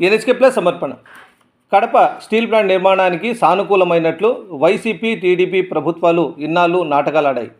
NHK plus సమర్పణ. Kadapa steel plant నిర్మాణానికి సానుకూలమైనట్లు YCP TDP ప్రభుత్వాలు ఇన్నాళ్ళు నాటకాలాడాయి.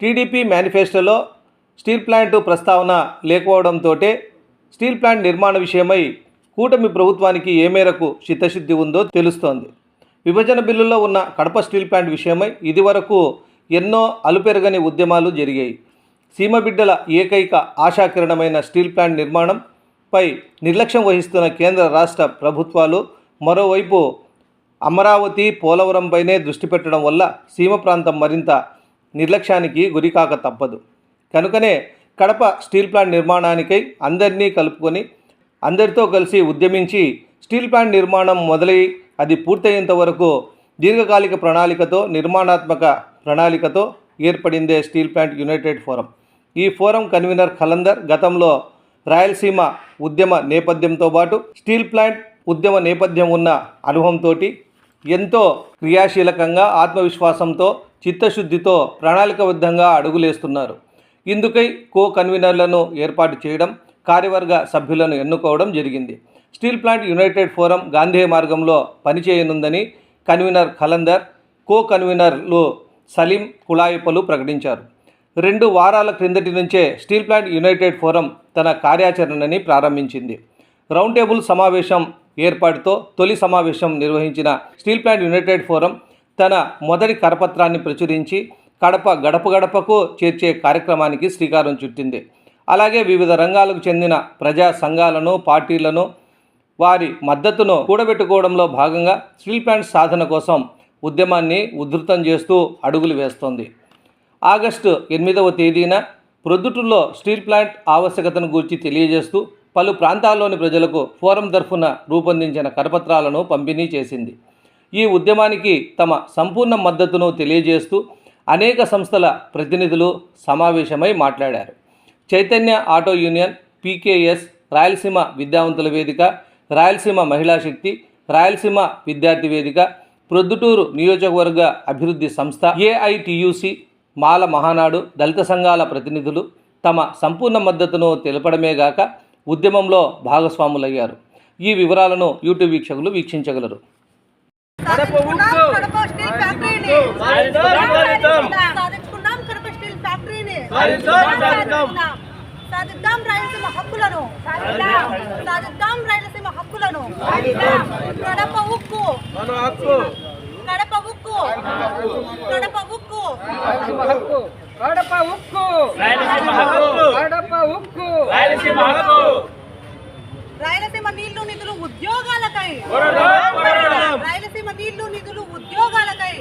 టీడీపీ మేనిఫెస్టోలో స్టీల్ ప్లాంట్ ప్రస్తావన లేకపోవడంతో స్టీల్ ప్లాంట్ నిర్మాణ విషయమై కూటమి ప్రభుత్వానికి ఏ మేరకు చిత్తశుద్ధి ఉందో తెలుస్తోంది. విభజన బిల్లులో ఉన్న కడప స్టీల్ ప్లాంట్ విషయమై ఇదివరకు ఎన్నో అలుపెరగని ఉద్యమాలు జరిగాయి. సీమబిడ్డల ఏకైక ఆశాకిరణమైన స్టీల్ ప్లాంట్ నిర్మాణం పై నిర్లక్ష్యం వహిస్తున్న కేంద్ర రాష్ట్ర ప్రభుత్వాలు మరోవైపు అమరావతి పోలవరంపైనే దృష్టి పెట్టడం వల్ల సీమ ప్రాంతం మరింత నిర్లక్ష్యానికి గురికాక తప్పదు. కనుకనే కడప స్టీల్ ప్లాంట్ నిర్మాణానికై అందరినీ కలుపుకొని అందరితో కలిసి ఉద్యమించి స్టీల్ ప్లాంట్ నిర్మాణం మొదలై అది పూర్తయ్యేంత వరకు దీర్ఘకాలిక ప్రణాళికతో నిర్మాణాత్మక ప్రణాళికతో ఏర్పడిందే స్టీల్ ప్లాంట్ యునైటెడ్ ఫోరం. ఈ ఫోరం కన్వీనర్ ఖలందర్ గతంలో రాయలసీమ ఉద్యమ నేపథ్యంతో పాటు స్టీల్ ప్లాంట్ ఉద్యమ నేపథ్యం ఉన్న అనుభవంతో ఎంతో క్రియాశీలకంగా ఆత్మవిశ్వాసంతో చిత్తశుద్ధితో ప్రణాళికబద్ధంగా అడుగులేస్తున్నారు. ఇందుకై కో కన్వీనర్లను ఏర్పాటు చేయడం కార్యవర్గ సభ్యులను ఎన్నుకోవడం జరిగింది. Steel plant united forum Gandhi మార్గంలో పనిచేయనుందని కన్వీనర్ ఖలందర్ కో కన్వీనర్లు సలీం కుళాయిపలు ప్రకటించారు. రెండు వారాల క్రిందటి నుంచే స్టీల్ ప్లాంట్ యునైటెడ్ ఫోరం తన కార్యాచరణని ప్రారంభించింది. రౌండ్ టేబుల్ సమావేశం ఏర్పాటుతో తొలి సమావేశం నిర్వహించిన స్టీల్ ప్లాంట్ యునైటెడ్ ఫోరం తన మొదటి కరపత్రాన్ని ప్రచురించి కడప గడప గడపకు చేర్చే కార్యక్రమానికి శ్రీకారం చుట్టింది. అలాగే వివిధ రంగాలకు చెందిన ప్రజా సంఘాలను పార్టీలను వారి మద్దతును కూడబెట్టుకోవడంలో భాగంగా స్టీల్ ప్లాంట్ సాధన కోసం ఉద్యమాన్ని ఉధృతం చేస్తూ అడుగులు వేస్తోంది. ఆగస్టు ఎనిమిదవ తేదీన ప్రొద్దుటూరులో స్టీల్ ప్లాంట్ ఆవశ్యకతను గూర్చి తెలియజేస్తూ పలు ప్రాంతాల్లోని ప్రజలకు ఫోరం తరఫున రూపొందించిన కరపత్రాలను పంపిణీ చేసింది. ఈ ఉద్యమానికి తమ సంపూర్ణ మద్దతును తెలియజేస్తూ అనేక సంస్థల ప్రతినిధులు సమావేశమై మాట్లాడారు. Chaitanya auto union PKS Rayalaseema విద్యావంతుల వేదిక రాయలసీమ మహిళా శక్తి రాయలసీమ విద్యార్థి వేదిక ప్రొద్దుటూరు నియోజకవర్గ అభివృద్ధి సంస్థ ఏఐటియుసి మాల మహానాడు దళిత సంఘాల ప్రతినిధులు తమ సంపూర్ణ మద్దతును తెలపడమే గాక ఉద్యమంలో భాగస్వాములయ్యారు. ఈ వివరాలను యూట్యూబ్ వీక్షకులు వీక్షించగలరు. సాధిద్దాం రాయలసీమ హక్కులను సాధిద్దాం రాయలసీమ హక్కులను కడప ఉక్కు. కడప ఉక్కు. కడప ఉక్కు. కడప ఉక్కు. కడప ఉక్కు. రాయలసీమ నీళ్ళు నిధులు ఉద్యోగాలకై. రాయలసీమ నీళ్ళు నిధులు ఉద్యోగాలకై.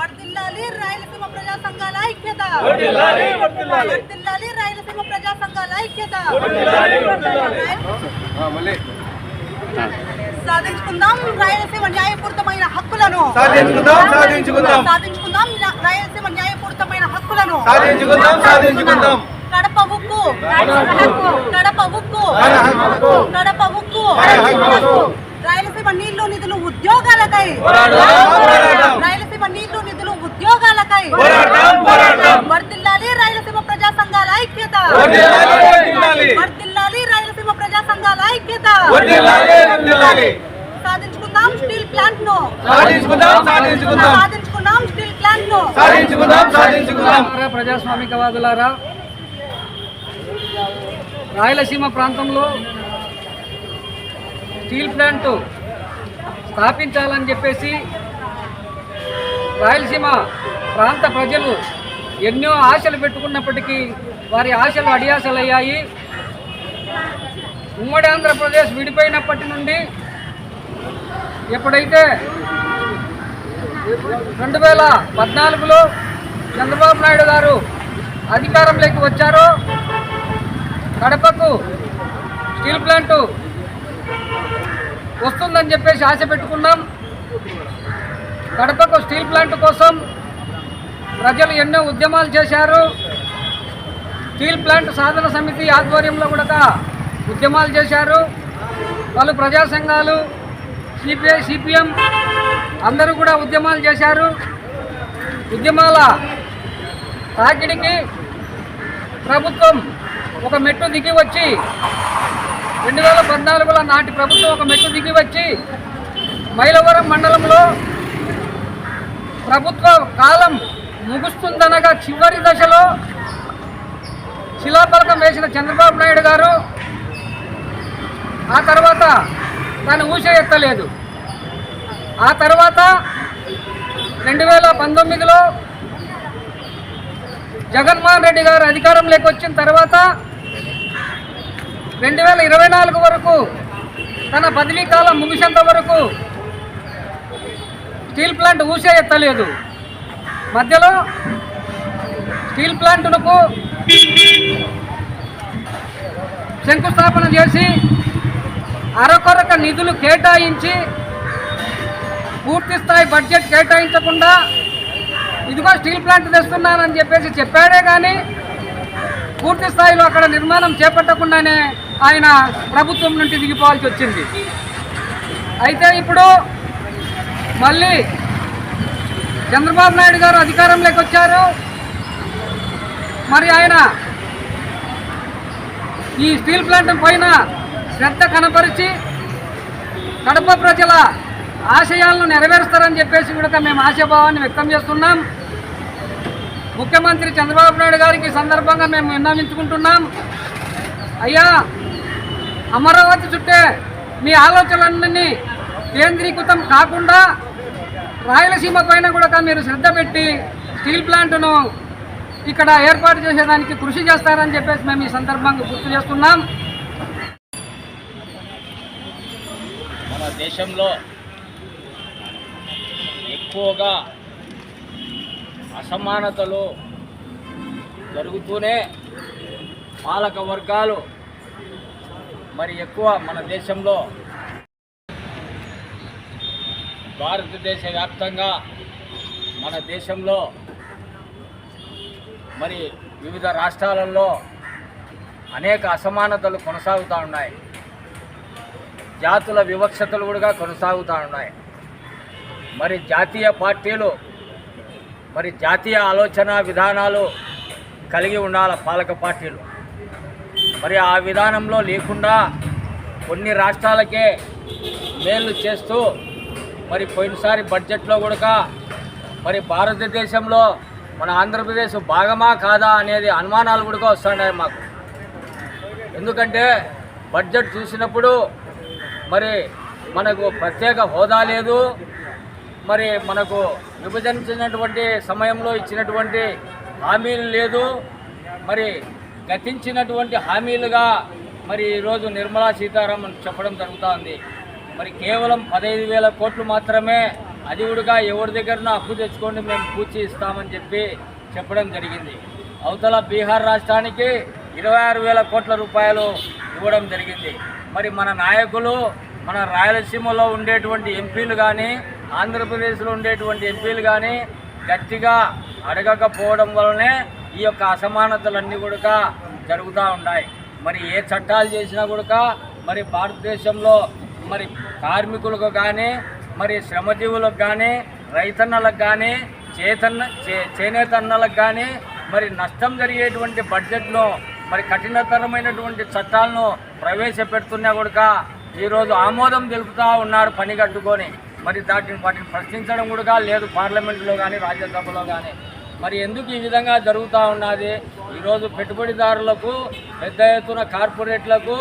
వర్ధిల్లాలి రాయలసీమ ప్రజా సంఘాల ఐక్యత. వర్ధిల్లాలి రాయలసీమ ప్రజా సంఘాల ఐక్యత. సాధించుకుందాం. రాయలసీమ న్యాయపూరితమైన హక్కులను సాధించుకుందాం సాధించుకుందాం. సాధించుకుందాం. రాయలసీమ న్యాయపూరితమైన హక్కులను సాధించుకుందాం సాధించుకుందాం. కడప ఉక్కు కడప ఉక్కు కడప ఉక్కు. రాయలసీమ నీళ్ళు నిధులు ఉద్యోగాలకై రాయలసీమ నీళ్ళు నిధులు ఉద్యోగాలకై వర్ధిల్లాలి రాయలసీమ ప్రజా సంఘాల ఐక్యత వర్ధిల్లాలి రాయలసీమ ప్రజా సంఘాల ఐక్యత సాధించుకుందాం స్టీల్ ప్లాంట్ను. సాధించుకుందాం సాధించుకుందాం. సాధించుకుందాం స్టీల్ ప్లాంట్ను. సాధించుకుందాం సాధించుకుందాం. ప్రజాస్వామికవాదులారా. రాయలసీమ ప్రాంతంలో స్టీల్ ప్లాంట్ స్థాపించాలని చెప్పేసి రాయలసీమ ప్రాంత ప్రజలు ఎన్నో ఆశలు పెట్టుకున్నప్పటికీ వారి ఆశలు అడియాసలయ్యాయి ఉమ్మడి ఆంధ్రప్రదేశ్ విడిపోయినప్పటి నుండి ఎప్పుడైతే రెండు వేల పద్నాలుగులో చంద్రబాబు నాయుడు గారు అధికారంలోకి వచ్చారో కడపకు స్టీల్ ప్లాంటు వస్తుందని చెప్పేసి ఆశ పెట్టుకున్నాం. కడపకు స్టీల్ ప్లాంట్ కోసం ప్రజలు ఎన్నో ఉద్యమాలు చేశారు. స్టీల్ ప్లాంట్ సాధన సమితి ఆధ్వర్యంలో కూడా ఉద్యమాలు చేశారు. పలు ప్రజా సంఘాలు సిపిఐ సిపిఎం అందరూ కూడా ఉద్యమాలు చేశారు. ఉద్యమాల తాకిడికి ప్రభుత్వం ఒక మెట్టు దిగి వచ్చి రెండు వేల పద్నాలుగులో నాటి ప్రభుత్వం ఒక మెట్టు దిగి వచ్చి మైలవరం మండలంలో ప్రభుత్వ కాలం ముగుస్తుందనగా చివరి దశలో శిలాఫలకం వేసిన చంద్రబాబు నాయుడు గారు ఆ తర్వాత దాన్ని ఊసే ఎత్తలేదు. ఆ తర్వాత రెండు వేల పంతొమ్మిదిలో జగన్మోహన్ రెడ్డి గారు అధికారంలోకి వచ్చిన తర్వాత రెండు వేల ఇరవై నాలుగు వరకు తన పదవీ కాలం ముగిసేంత వరకు స్టీల్ ప్లాంట్ ఊసే ఎత్తలేదు. మధ్యలో స్టీల్ ప్లాంట్లకు శంకుస్థాపన చేసి అరకొరక నిధులు కేటాయించి పూర్తి స్థాయి బడ్జెట్ కేటాయించకుండా ఇదిగో స్టీల్ ప్లాంట్ తెస్తున్నానని చెప్పేసి చెప్పాడే కానీ పూర్తి స్థాయిలో అక్కడ నిర్మాణం చేపట్టకుండానే ఆయన ప్రభుత్వం నుండి దిగిపోవాల్సి వచ్చింది. అయితే ఇప్పుడు మళ్ళీ చంద్రబాబు నాయుడు గారు అధికారంలోకి వచ్చారు. మరి ఆయన ఈ స్టీల్ ప్లాంట్ పైన శ్రద్ధ కనపరిచి కడప ప్రజల ఆశయాలను నెరవేరుస్తారని చెప్పేసి కూడా మేము ఆశాభావాన్ని వ్యక్తం చేస్తున్నాం. ముఖ్యమంత్రి చంద్రబాబు నాయుడు గారికి సందర్భంగా మేము విన్నవించుకుంటున్నాం. అయ్యా అమరావతి చుట్టే మీ ఆలోచనలన్నీ కేంద్రీకృతం కాకుండా రాయలసీమ పైన కూడా మీరు శ్రద్ధ పెట్టి స్టీల్ ప్లాంట్ను ఇక్కడ ఏర్పాటు చేసేదానికి కృషి చేస్తారని చెప్పేసి మేము ఈ సందర్భంగా గుర్తు చేస్తున్నాం. దేశంలో ఎక్కువగా అసమానతలు జరుగుతూనే పాలక వర్గాలు మరి ఎక్కువ మన దేశంలో భారతదేశ వ్యాప్తంగా మన దేశంలో మరి వివిధ రాష్ట్రాలలో అనేక అసమానతలు కొనసాగుతూ ఉన్నాయి. జాతుల వివక్షతలు కూడా కొనసాగుతూ ఉన్నాయి. మరి జాతీయ పార్టీలు మరి జాతీయ ఆలోచన విధానాలు కలిగి ఉండాలి పాలక పార్టీలు? మరి ఆ విధానంలో లేకుండా కొన్ని రాష్ట్రాలకే మేలు చేస్తూ మరి పోయినసారి బడ్జెట్లో కూడా మరి భారతదేశంలో మన ఆంధ్రప్రదేశ్ భాగమా కాదా అనేది అనుమానాలు కూడా వస్తున్నాయి మాకు. ఎందుకంటే బడ్జెట్ చూసినప్పుడు మరి మనకు ప్రత్యేక హోదా లేదు. మరి మనకు విభజించినటువంటి సమయంలో ఇచ్చినటువంటి హామీలు లేదు. మరి గతించినటువంటి హామీలుగా మరి ఈరోజు నిర్మలా సీతారామన్ చెప్పడం జరుగుతోంది. మరి కేవలం పదహైదు వేల కోట్లు మాత్రమే అది ఎవరి దగ్గరనో అప్పు తెచ్చుకోండి మేము పూచి ఇస్తామని చెప్పి చెప్పడం జరిగింది. అవతల బీహార్ రాష్ట్రానికి ఇరవై ఆరు వేల కోట్ల రూపాయలు ఇవ్వడం జరిగింది. మరి మన నాయకులు మన రాయలసీమలో ఉండేటువంటి ఎంపీలు కానీ ఆంధ్రప్రదేశ్లో ఉండేటువంటి ఎంపీలు కానీ గట్టిగా అడగకపోవడం వలనే ఈ యొక్క అసమానతలన్నీ కూడా జరుగుతూ ఉన్నాయి. మరి ఏ చట్టాలు చేసినా కూడా మరి భారతదేశంలో మరి కార్మికులకు కానీ మరి శ్రమజీవులకు కానీ రైతన్నలకు కానీ చేతన్న చే చేనేతన్నలకు కానీ మరి నష్టం జరిగేటువంటి బడ్జెట్ను మరి కఠినతరమైనటువంటి చట్టాలను ప్రవేశపెడుతున్నా కూడా ఈరోజు ఆమోదం తెలుపుతూ ఉన్నారు పని కట్టుకొని. మరి దాటిని వాటిని ప్రశ్నించడం కూడా లేదు పార్లమెంట్లో కానీ రాజ్యసభలో కానీ మరి ఎందుకు ఈ విధంగా జరుగుతూ ఉన్నది? ఈరోజు పెట్టుబడిదారులకు పెద్ద ఎత్తున కార్పొరేట్లకు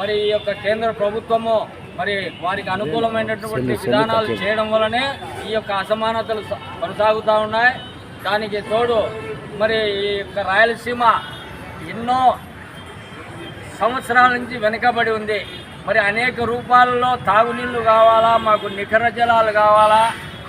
మరి ఈ యొక్క కేంద్ర ప్రభుత్వము మరి వారికి అనుకూలమైనటువంటి విధానాలు చేయడం వల్లనే ఈ యొక్క అసమానతలు కొనసాగుతూ ఉన్నాయి. దానికి తోడు మరి ఈ యొక్క రాయలసీమ ఎన్నో సంవత్సరాల నుంచి వెనుకబడి ఉంది. మరి అనేక రూపాలలో తాగునీళ్ళు కావాలా? మాకు నికర జలాలు కావాలా?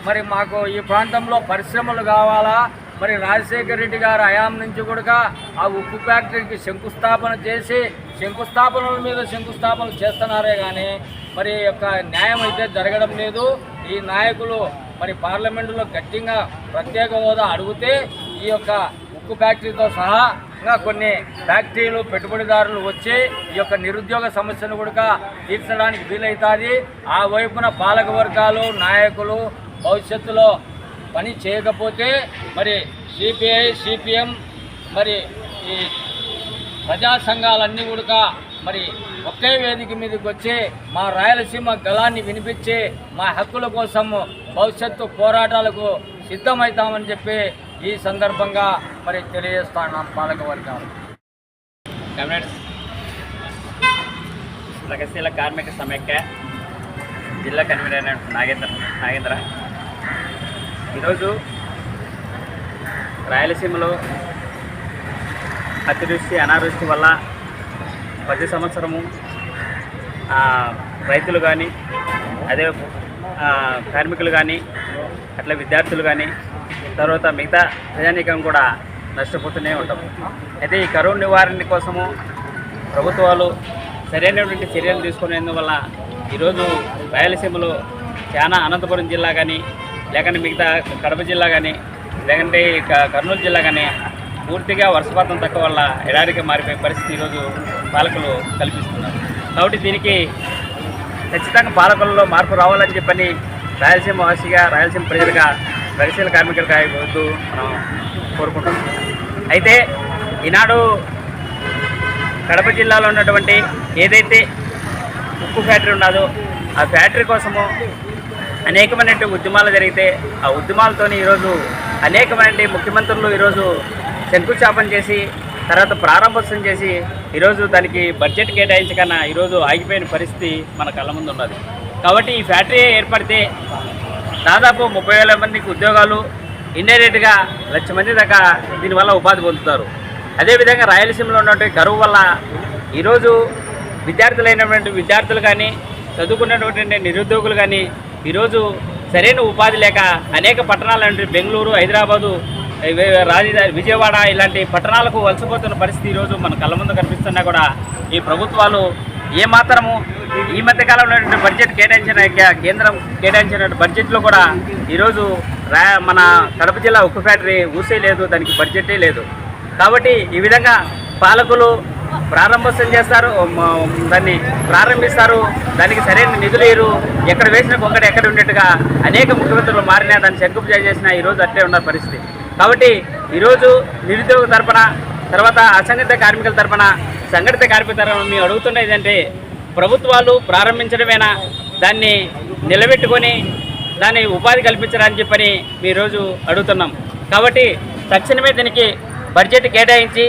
మరి మాకు ఈ ప్రాంతంలో పరిశ్రమలు కావాలా? మరి రాజశేఖర రెడ్డి గారు హయాం నుంచి కూడా ఆ ఉక్కు ఫ్యాక్టరీకి శంకుస్థాపన చేసి శంకుస్థాపనల మీద శంకుస్థాపనలు చేస్తున్నారే కానీ మరి యొక్క న్యాయం అయితే జరగడం లేదు. ఈ నాయకులు మరి పార్లమెంటులో గట్టిగా ప్రత్యేక హోదా అడిగితే ఈ యొక్క ఉక్కు ఫ్యాక్టరీతో సహా ఇంకా కొన్ని ఫ్యాక్టరీలు పెట్టుబడిదారులు వచ్చి ఈ యొక్క నిరుద్యోగ సమస్యను కూడా తీర్చడానికి వీలవుతుంది ఆ వైపున పాలక వర్గాలు నాయకులు భవిష్యత్తులో పని చేయకపోతే మరి సిపిఐ సిపిఎం మరి ఈ ప్రజా సంఘాలన్నీ కూడా మరి ఒకే వేదిక మీదకి వచ్చి మా రాయలసీమ గళాన్ని వినిపించి మా హక్కుల కోసం భవిష్యత్తు పోరాటాలకు సిద్ధమవుతామని చెప్పి ఈ సందర్భంగా మరి తెలియజేస్తాను పాలకవర్గాలు కమ్రేడ్స్ ప్రగతిశీల కార్మిక సమైక్య జిల్లా కన్వీనర్ అయినటువంటి నాగేంద్ర నాగేంద్ర. ఈరోజు రాయలసీమలో అతివృష్టి అనావృష్టి వల్ల ప్రతి సంవత్సరము రైతులు కానీ అదే కార్మికులు కానీ అట్లా విద్యార్థులు కానీ తర్వాత మిగతా ప్రజానీకం కూడా నష్టపోతూనే ఉంటాం. అయితే ఈ కరువు నివారణ కోసము ప్రభుత్వాలు సరైనటువంటి చర్యలు తీసుకునేందువల్ల ఈరోజు రాయలసీమలో చాలా అనంతపురం జిల్లా కానీ లేకుంటే మిగతా కడప జిల్లా కానీ లేకుంటే కర్నూలు జిల్లా కానీ పూర్తిగా వర్షపాతం తక్కువ వల్ల ఎడారికి మారిపోయే పరిస్థితి ఈరోజు పాలకులు కల్పిస్తున్నారు. కాబట్టి దీనికి ఖచ్చితంగా పాలకులలో మార్పు రావాలని చెప్పని రాయలసీమ వాసిగా రాయలసీమ ప్రజలుగా పరిశీల కార్మికులకు వద్దు మనం కోరుకుంటున్నాం. అయితే ఈనాడు కడప జిల్లాలో ఉన్నటువంటి ఏదైతే ఉక్కు ఫ్యాక్టరీ ఉన్నదో ఆ ఫ్యాక్టరీ కోసము అనేకమైన ఉద్యమాలు జరిగితే ఆ ఉద్యమాలతోని ఈరోజు అనేకమైన ముఖ్యమంత్రులు ఈరోజు శంకుస్థాపన చేసి తర్వాత ప్రారంభోత్సవం చేసి ఈరోజు దానికి బడ్జెట్ కేటాయించకన్నా ఈరోజు ఆగిపోయిన పరిస్థితి మన కళ్ళ ముందు ఉన్నది. కాబట్టి ఈ ఫ్యాక్టరీ ఏర్పడితే దాదాపు ముప్పై వేల మందికి ఉద్యోగాలు ఇండైరెక్ట్గా లక్ష మంది దాకా దీనివల్ల ఉపాధి పొందుతారు. అదేవిధంగా రాయలసీమలో ఉన్నటువంటి కరువు వల్ల ఈరోజు విద్యార్థులైనటువంటి విద్యార్థులు కానీ చదువుకున్నటువంటి నిరుద్యోగులు కానీ ఈరోజు సరైన ఉపాధి లేక అనేక పట్టణాలు బెంగళూరు హైదరాబాదు రాజధాని విజయవాడ ఇలాంటి పట్టణాలకు వలసపోతున్న పరిస్థితి ఈరోజు మన కళ్ళ ముందు కనిపిస్తున్నా కూడా ఈ ప్రభుత్వాలు ఏమాత్రము ఈ మధ్య కాలంలో ఉన్నటువంటి బడ్జెట్ కేటాయించిన కేంద్రం కేటాయించిన బడ్జెట్లో కూడా ఈరోజు రా మన కడప జిల్లా ఉక్కు ఫ్యాక్టరీ ఊసే లేదు దానికి బడ్జెటే లేదు. కాబట్టి ఈ విధంగా పాలకులు ప్రారంభోత్సవం చేస్తారు దాన్ని ప్రారంభిస్తారు దానికి సరైన నిధులు లేరు ఎక్కడ వేసిన కొంగడ ఎక్కడ ఉన్నట్టుగా అనేక ముఖ్యమంత్రులు మారినా దాన్ని శంకుపూజ చేసినా ఈరోజు అట్లే ఉన్న పరిస్థితి. కాబట్టి ఈరోజు నిరుద్యోగ తరపున తర్వాత అసంఘటిత కార్మికుల తరపున సంఘటిత కార్మిక మేము అడుగుతున్నది ఏంటంటే ప్రభుత్వాలు ప్రారంభించడమేనా? దాన్ని నిలబెట్టుకొని దాన్ని ఉపాధి కల్పించడానికి చెప్పని మీ ఈరోజు అడుగుతున్నాం. కాబట్టి తక్షణమే దీనికి బడ్జెట్ కేటాయించి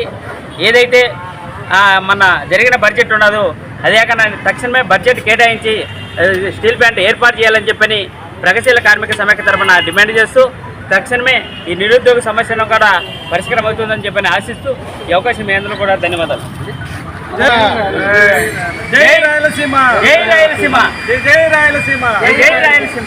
ఏదైతే మన జరిగిన బడ్జెట్ ఉన్నదో అదే కాకుండా తక్షణమే బడ్జెట్ కేటాయించి స్టీల్ ప్లాంట్ ఏర్పాటు చేయాలని చెప్పని ప్రగతిశీల కార్మిక సమైక్య తరఫున డిమాండ్ చేస్తూ తక్షణమే ఈ నిరుద్యోగ సమస్యను కూడా పరిష్కారం అవుతుందని చెప్పని ఆశిస్తూ ఈ అవకాశం మీ అందరూ కూడా ధన్యవాదాలు. జై రాయలసీమ. జై రాయలసీమ. జై రాయలసీమ. జై రాయలసీమ.